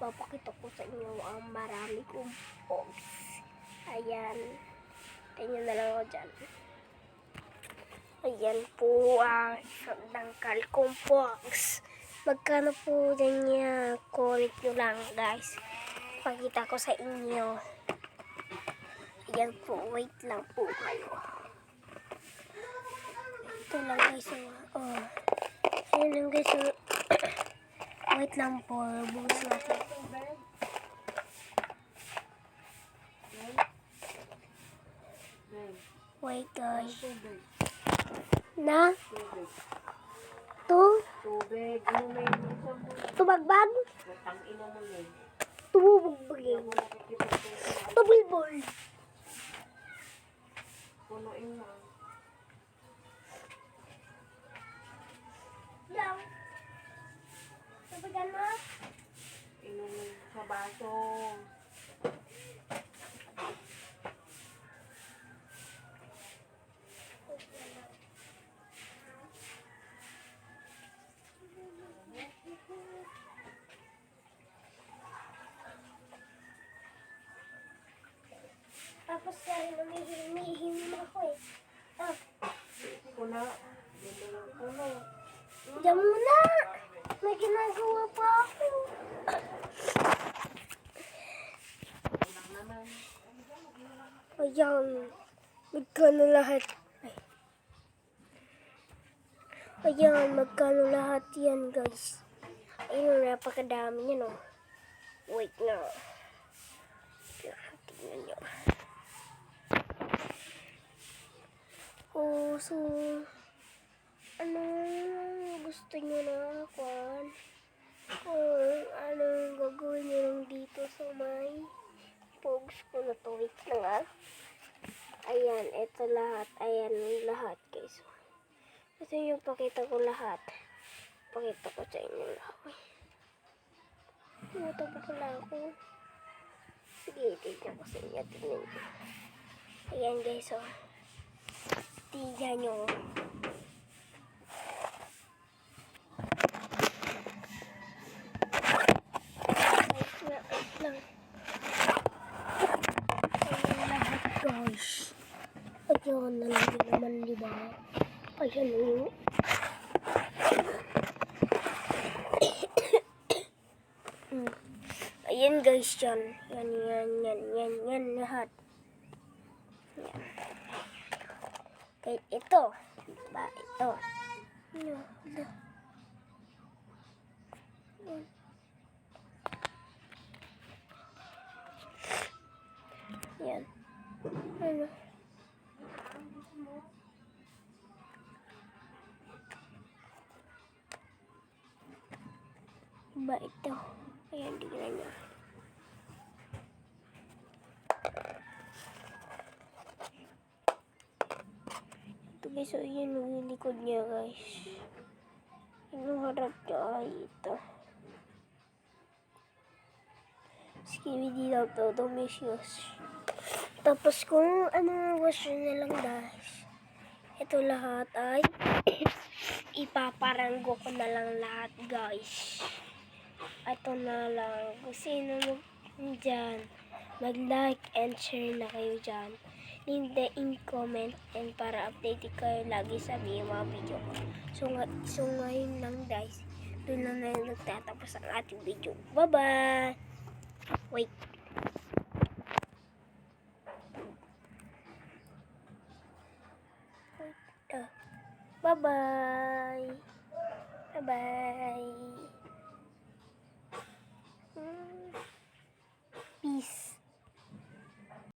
ipapakita ko sa inyo ang marami kong pogs. Ayan. Tingnan na lang ako dyan. Ayan po ang isang dangkal kong pogs. Magkano po din niya? Comment nyo lang guys. Pakita ko sa inyo. Ayan po. Wait lang po kayo. Ito lang guys. Oh. Ayan lang guys. Wait lang po. Bukas natin. Wait guys. Na? To? Tubig, ano may Tubagbag? matang ina mo yun. Tumubugbagin. Tubulbol. Punuin. Lang. Tubagan mo? Inumin sa baso. Tapos kaya umihim ako eh. Ah, puno. diyan muna. May ginagawa pa ako. Ayan. Magkano lahat? Ay. Ayan, magkano lahat yan, guys. Ayun, napakadami niya, no? Wait nga. Tingnan nyo. Oh, so, ano gusto nyo na kwan? Kung ano gagawin nyo lang dito sa may pogs ko na to. Wait lang ah. Ayan, ito lahat. Ayan, lahat guys. Ito yung pakita ko lahat. Pakita ko sa inyo lahat. Ito pa pala ako. Sige, tignan ko sa inyo. Tignan nyo. Ayan guys, oh. Tignan nyo. Wait lang, wait lang. Ayan lahat guys. Ayan na lang yun naman, di ba? Ayan na yun. Hmm. Ayan guys yan. Yan, yan, yan, yan, yan lahat. Yan. Kahit ito. Diba? Ito. Ano? Ano? Yan. Ano? Ba ito? Ayan, tingnan nyo. Guys, so yun yung likod niya guys. Yung harap niya ay ito. Skibidi daw to, delicious. Tapos kung ano gusto na lang guys, ito lahat ay ipaparanggo ko na lang lahat guys. Ito na lang. Kung sino mag dyan, mag-like and share na kayo dyan leave the in comment and para updated kayo lagi sa mga video ko. So, so ngayon lang guys, doon lang na nagtatapos ang ating video. Bye-bye! Wait. Ah. Bye-bye! Bye-bye! Hmm. Peace!